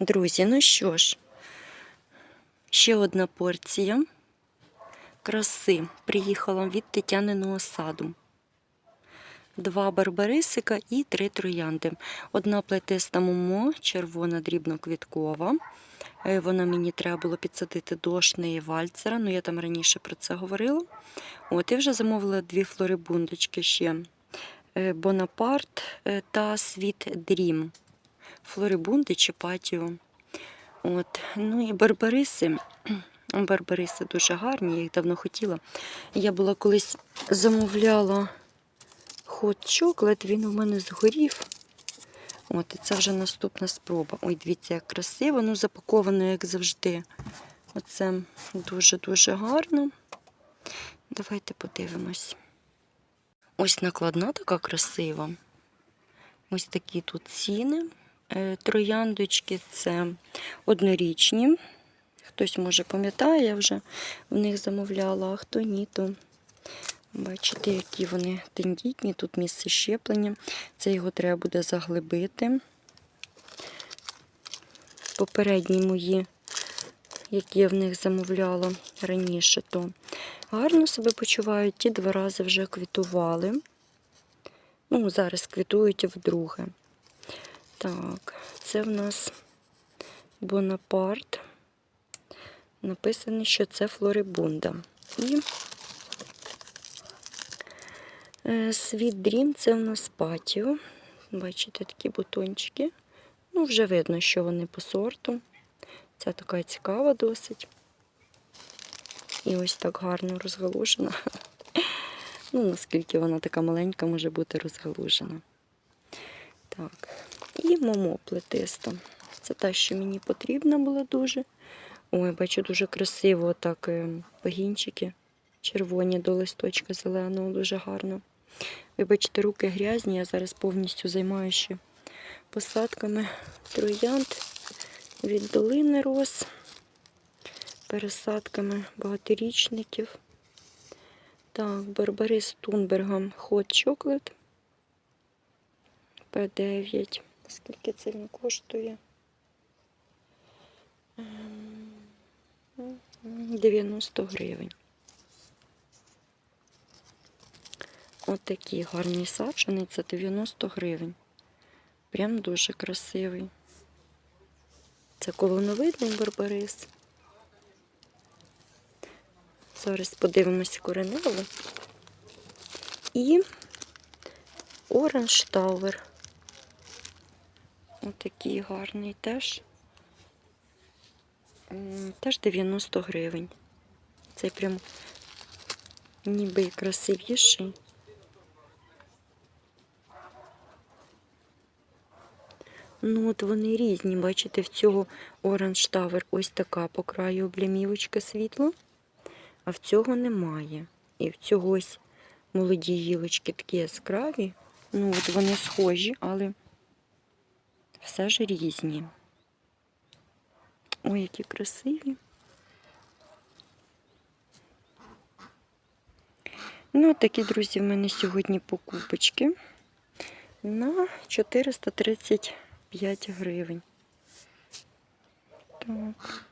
Друзі, ну що ж, ще одна порція краси приїхала від Тетяниного саду. Два барбарисика і три троянди. Одна плетиста момо, червона дрібноквіткова. Е, Вона мені треба було підсадити до шнеї вальцера. Ну, я там раніше про це говорила. От, і вже замовила дві флорибундочки ще. Е, Бонапарт е, та Світ Дрім. Флорибунди чи патіо. От. Ну і барбариси. Барбариси дуже гарні, я їх давно хотіла. Я була колись замовляла хот чоклет, він у мене згорів. От, і це вже наступна спроба. Ой, дивіться, як красиво, ну запаковано, як завжди. Оце дуже-дуже гарно. Давайте подивимось. Ось накладна така красива. Ось такі тут ціни. Е, Трояндочки це однорічні. Хтось, може, пам'ятає, я вже в них замовляла, а хто ні, то бачите, які вони тендітні. Тут місце щеплення. Це його треба буде заглибити. Попередні мої, які я в них замовляла раніше, то гарно себе почувають. Ті два рази вже квітували. Ну, зараз квітують вдруге. Так, це в нас Бонапарт. Написано, що це флорибунда. І е, Світ Дрім це в нас патіо. Бачите, такі бутончики. Ну, вже видно, що вони по сорту. Ця така цікава досить. І ось так гарно розгалужена. Ну, наскільки вона така маленька, може бути розгалужена. Так, і момо плетиста. Це те, що мені потрібно було дуже. Ой, бачу, дуже красиво так е, пагінчики червоні до листочка зеленого, дуже гарно. Вибачте, руки грязні, я зараз повністю займаюся посадками троянд від долини роз, пересадками багаторічників. Так, Барбарис Тунбергам Hot Chocolate P9. Скільки це він коштує? Ем, 90 гривень. От гарні саджани, це 90 гривень. Прям дуже красивий. Це колоновидний барбарис. Зараз подивимось кореневу. І Оранж Тауер. Отакий гарний теж. Теж 90 гривень. Цей прям ніби красивіший. Ну, от вони різні, бачите, в цього Orange Tower ось така по краю облямівочка світла, а в цього немає. І в цього ось молоді гілочки такі яскраві. Ну, от вони схожі, але все ж різні. Ой, які красиві. Ну, такі, друзі, в мене сьогодні покупочки на 435 гривень. Так.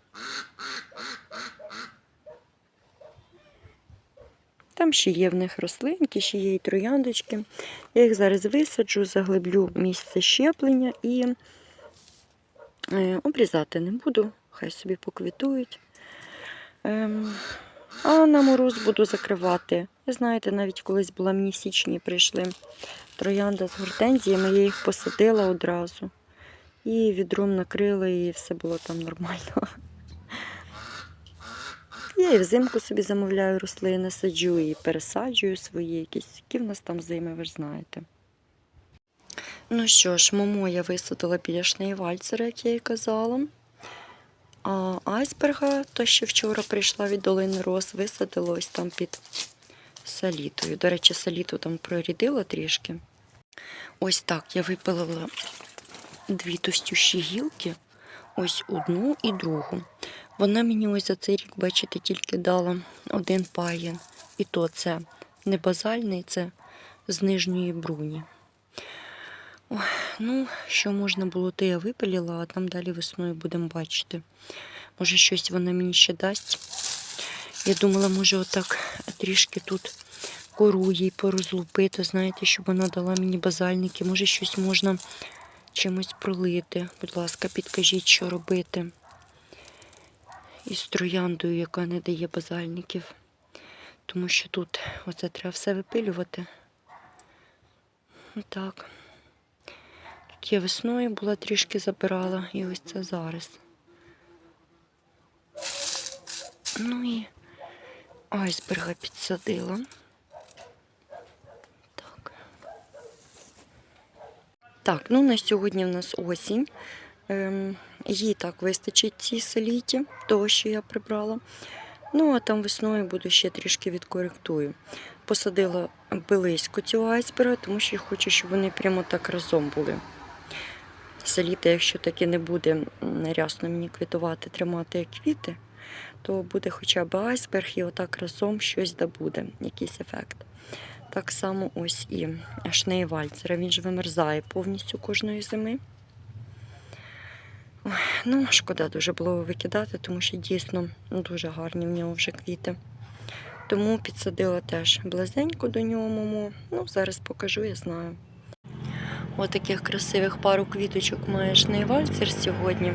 Там ще є в них рослинки, ще є і трояндочки. Я їх зараз висаджу, заглиблю місце щеплення і е, обрізати не буду, хай собі поквітують. Ем, а на мороз буду закривати. Ви знаєте, навіть колись була мені в січні прийшли троянда з гортензіями, я їх посадила одразу. І відром накрила, і все було там нормально. Я і взимку собі замовляю рослини, саджу і пересаджую свої якісь, які в нас там зими, ви ж знаєте. Ну що ж, момо я висадила біля шнеєвальцера, як я і казала. А айсберга, то що вчора прийшла від долини роз, висадила ось там під салітою. До речі, саліту там прорідила трішки. Ось так я випилила дві тостющі гілки, ось одну і другу. Вона мені ось за цей рік, бачите, тільки дала один паєн. І то це не базальний, це з нижньої бруні. Ой, ну, що можна було, те я випиліла, а там далі весною будемо бачити. Може, щось вона мені ще дасть. Я думала, може, отак трішки тут кору їй порозлупити, знаєте, щоб вона дала мені базальники. Може, щось можна чимось пролити. Будь ласка, підкажіть, що робити. Із трояндою, яка не дає базальників. Тому що тут оце треба все випилювати. Отак. Тут я весною була трішки забирала, і ось це зараз. Ну і айсберга підсадила. Так. Так, ну на сьогодні в нас осінь. Ем, їй так вистачить цій селіті, того, що я прибрала. Ну, а там весною буду ще трішки відкоректую. Посадила близько цього айсберга, тому що я хочу, щоб вони прямо так разом були. Селіта, якщо таки не буде рясно мені квітувати, тримати як квіти, то буде хоча б айсберг і отак разом щось да буде, якийсь ефект. Так само ось і шнеєвальцера. Він ж вимерзає повністю кожної зими. Ну, шкода дуже було викидати, тому що дійсно ну, дуже гарні в нього вже квіти. Тому підсадила теж близенько до нього. Ну, зараз покажу, я знаю. Ось таких красивих пару квіточок має шнеєвальцер сьогодні.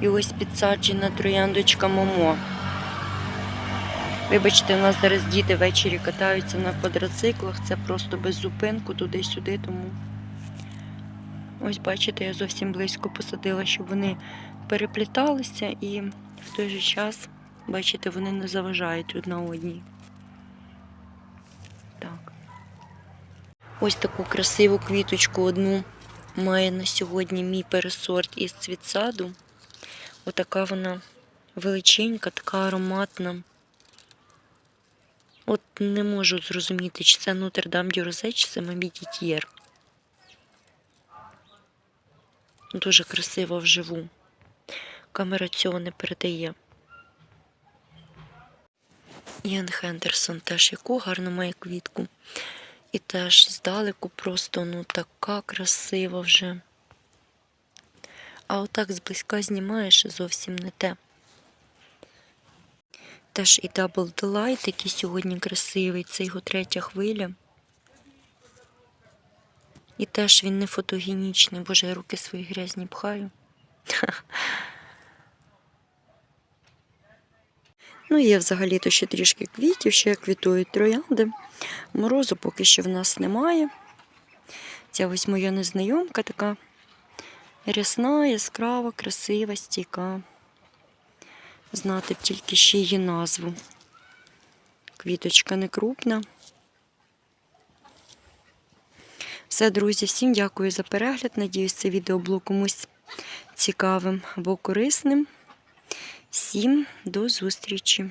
І ось підсаджена трояндочка Момо. Вибачте, у нас зараз діти ввечері катаються на квадроциклах. Це просто без зупинку туди-сюди, тому ось бачите, я зовсім близько посадила, щоб вони перепліталися і в той же час, бачите, вони не заважають одна одній. Так. Ось таку красиву квіточку одну має на сьогодні мій пересорт із цвітсаду. Отака вона величенька, така ароматна. От не можу зрозуміти, чи це Нотр-Дам Дюрозе, чи це Мамі Дітьєр. Дуже красиво вживу. Камера цього не передає. Ян Хендерсон теж яку гарно має квітку. І теж здалеку просто ну така красива вже. А отак зблизька знімаєш зовсім не те. Теж і Double Delight, який сьогодні красивий, це його третя хвиля. І теж він не фотогенічний, боже, я руки свої грязні пхаю. Ну, є взагалі-то ще трішки квітів, ще квітують троянди. Морозу поки що в нас немає. Ця ось моя незнайомка така рясна, яскрава, красива, стійка. Знати б тільки ще її назву. Квіточка не крупна. Все, друзі, всім дякую за перегляд. Надіюсь, це відео було комусь цікавим або корисним. Всім до зустрічі!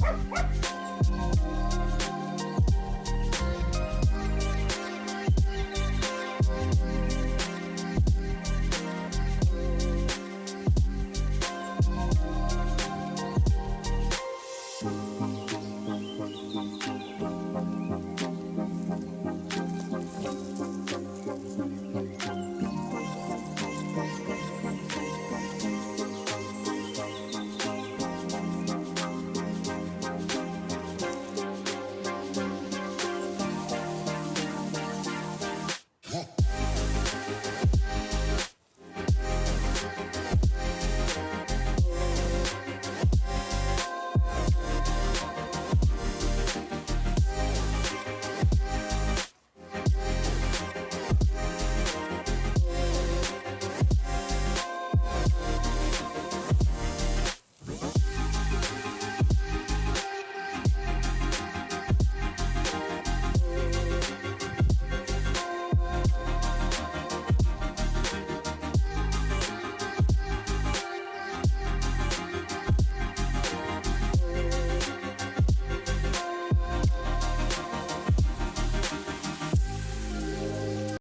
What?